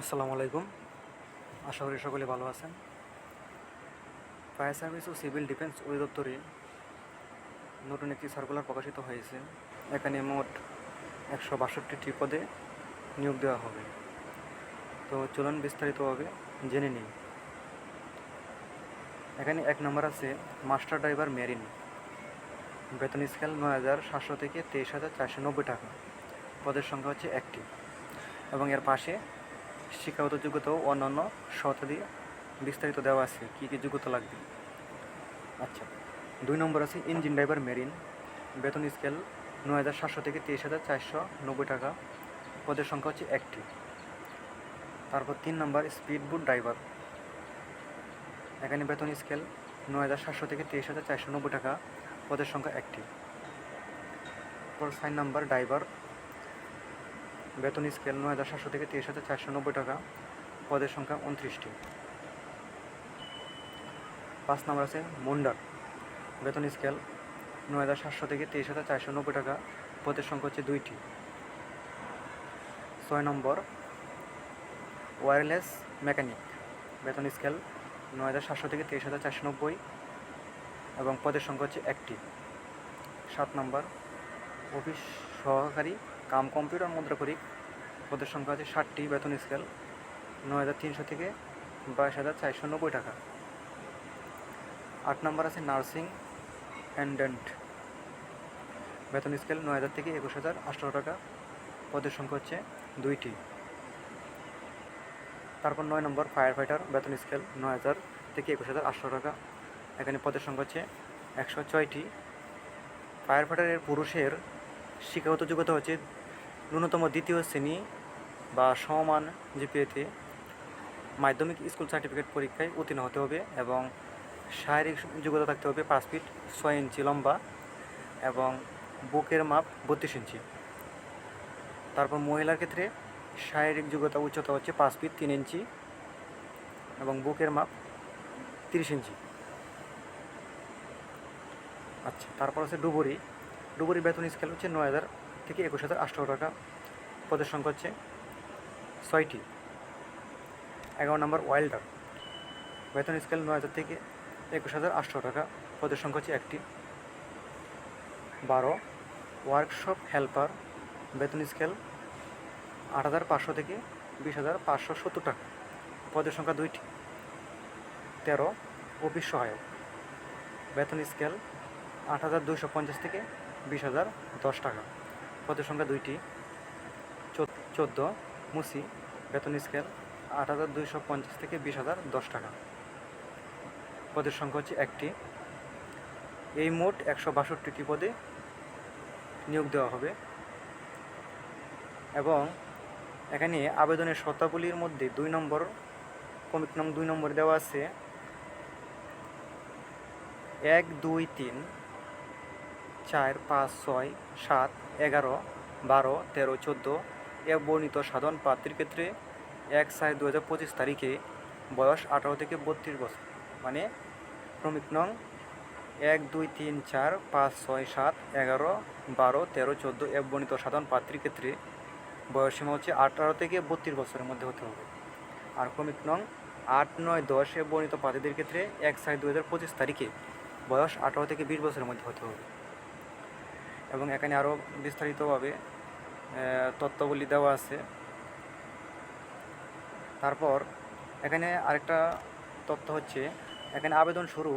আসসালামু আলাইকুম। আশা করি সকলে ভালো আছেন। ফায়ার সার্ভিস ও সিভিল ডিফেন্স অধিদপ্তরে নতুন একটি সার্কুলার প্রকাশিত হয়েছে। এখানে মোট একশো বাষট্টিটি পদে নিয়োগ দেওয়া হবে। তো চলুন বিস্তারিতভাবে জেনে নিই। এখানে এক নম্বর আছে মাস্টার ড্রাইভার মেরিন। বেতন স্কেল নয় হাজার সাতশো থেকে তেইশ হাজার চারশো নব্বই টাকা। পদের সংখ্যা হচ্ছে একটি। এবং এর পাশে শিক্ষাগত যোগ্যতা ও অন্যান্য শর্তাদি বিস্তারিত দেওয়া আছে। কী কী যোগ্যতা লাগবে? আচ্ছা দুই নম্বর আছে ইঞ্জিন ড্রাইভার মেরিন। বেতন স্কেল নয় হাজার সাতশো থেকে তেইশ হাজার চারশো নব্বই টাকা। পদের সংখ্যা হচ্ছে একটি। তারপর তিন নম্বর স্পিড বোট ড্রাইভার। এখানে বেতন স্কেল নয় হাজার সাতশো থেকে তেইশ হাজার চারশো নব্বই টাকা। পদের সংখ্যা একটি। তারপর সাইন নাম্বার ড্রাইভার বেতন স্কেল নয় হাজার সাতশো থেকে তেইশ হাজার চারশো নব্বই টাকা। পদের সংখ্যা উনত্রিশটি। পাঁচ নম্বর আছে মুন্ডার বেতন স্কেল নয় হাজার সাতশো থেকে তেইশ হাজার চারশো নব্বই টাকা। পদের সংখ্যা হচ্ছে দুইটি। ছয় নম্বর ওয়্যারলেস মেকানিক। বেতন স্কেল নয় হাজার সাতশো থেকে তেইশ হাজার চারশো নব্বই এবং পদের সংখ্যা হচ্ছে একটি। সাত নম্বর অফিস সহকারী কাম কম্পিউটার মুদ্রাকরিক পদের সংখ্যা আছে ষাটটি বেতন স্কেল নয় হাজার তিনশো থেকে বাইশ হাজার চারশো নব্বই টাকা। আট নম্বর আছে নার্সিং অ্যান্ডেন্ট বেতন স্কেল নয় হাজার থেকে একুশ হাজার আটশো টাকা। পদের সংখ্যা হচ্ছে দুইটি। তারপর নয় নম্বর ফায়ার ফাইটার বেতন স্কেল নয় হাজার থেকে একুশ হাজার আটশো টাকা। এখানে পদের সংখ্যা হচ্ছে একশো ছয়টি। ফায়ার ফাইটারের পুরুষের শিক্ষাগত যোগ্যতা হচ্ছে ন্যূনতম দ্বিতীয় শ্রেণি বা সমান জিপিএতে মাধ্যমিক স্কুল সার্টিফিকেট পরীক্ষায় উত্তীর্ণ হতে হবে এবং শারীরিক যোগ্যতা থাকতে হবে পাঁচ ফিট ছয় ইঞ্চি লম্বা এবং বুকের মাপ বত্রিশ ইঞ্চি। তারপর মহিলার ক্ষেত্রে শারীরিক যোগ্যতা উচ্চতা হচ্ছে পাঁচ ফিট তিন ইঞ্চি এবং বুকের মাপ তিরিশ ইঞ্চি। আচ্ছা তারপর আছে ডুবুরি। ডুবুরি বেতন স্কেল হচ্ছে নয় হাজার থেকে একুশ হাজার আটশো টাকা। পদের সংখ্যা হচ্ছে ছয়টি। এগারো নম্বর ওয়াইল্ডার। বেতন স্কেল নয় হাজার থেকে একুশ হাজার আটশো টাকা। পদের সংখ্যা হচ্ছে একটি। বারো ওয়ার্কশপ হেল্পার বেতন স্কেল আট হাজার পাঁচশো থেকে বিশ হাজার পাঁচশো সত্তর টাকা। পদের সংখ্যা দুইটি। তেরো, অফিস সহায়ক। বেতন স্কেল আট হাজার দুইশো পঞ্চাশ থেকে বিশ হাজার দশ টাকা। পদের সংখ্যা দুইটি। চোদ্দ মুসি, বেতন স্কেল আট হাজার দুইশো পঞ্চাশ থেকে বিশ হাজার দশ টাকা। পদের সংখ্যা হচ্ছে একটি। এই মোট একশো বাষট্টিটি পদে নিয়োগ দেওয়া হবে। এবং এখানে আবেদনের শর্তাবলীর মধ্যে দুই নম্বর, কমিট নং দুই নম্বর দেওয়া আছে। এক, দুই, তিন। চার পাঁচ ছয় সাত এগারো বারো তেরো চোদ্দ এ বর্ণিত সাধন প্রার্থীর ক্ষেত্রে এক ছয় দু হাজার পঁচিশ তারিখে বয়স আঠারো থেকে বত্রিশ বছর মানে ক্রমিক নং এক দুই তিন চার পাঁচ ছয় সাত এগারো বারো তেরো চোদ্দ এ বর্ণিত সাধারণ প্রার্থীর ক্ষেত্রে বয়সসীমা হচ্ছে আঠারো থেকে বত্রিশ বছরের মধ্যে হতে হবে। আর ক্রমিক নং আট নয় দশ এ বর্ণিত প্রার্থীদের ক্ষেত্রে এক ছয় দু হাজার পঁচিশ তারিখে বয়স আঠারো থেকে বিশ বছরের মধ্যে হতে হবে। এবং এখানে আরও বিস্তারিতভাবে তথ্যগুলি দেওয়া আছে। তারপর এখানে আরেকটা তথ্য হচ্ছে, এখানে আবেদন শুরু,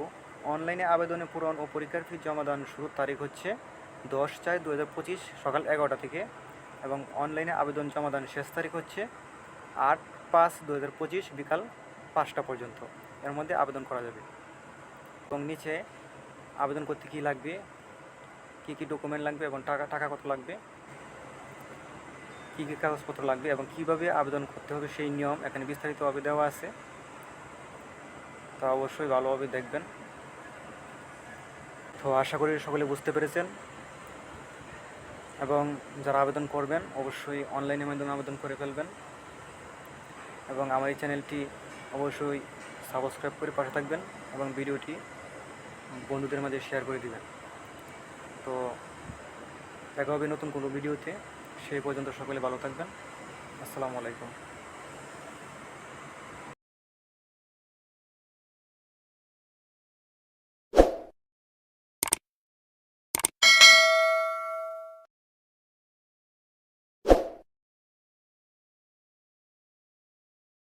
অনলাইনে আবেদনে পূরণ ও পরীক্ষার ফি জমাদান শুরুর তারিখ হচ্ছে দশ চার দু হাজার পঁচিশ সকাল এগারোটা থেকে এবং অনলাইনে আবেদন জমাদান শেষ তারিখ হচ্ছে আট পাঁচ দু হাজার পঁচিশ বিকাল পাঁচটা পর্যন্ত। এর মধ্যে আবেদন করা যাবে। এবং নিচে আবেদন করতে কী লাগবে? কী কী ডকুমেন্ট লাগবে এবং টাকা টাকা কত লাগবে? কী কী কাগজপত্র লাগবে এবং কীভাবে আবেদন করতে হবে সেই নিয়ম এখানে বিস্তারিতভাবে দেওয়া আছে। তা অবশ্যই ভালোভাবে দেখবেন। তো আশা করি সকলে বুঝতে পেরেছেন। এবং যারা আবেদন করবেন, অবশ্যই অনলাইনের মাধ্যমে আবেদন করে ফেলবেন। এবং আমার এই চ্যানেলটি অবশ্যই সাবস্ক্রাইব করে পাশে থাকবেন এবং ভিডিওটি বন্ধুদের মাঝে শেয়ার করে দিবেন। তো দেখা হবে নতুন কোনো ভিডিওতে। সেই পর্যন্ত সকলে ভালো থাকবেন। আসসালামু আলাইকুম।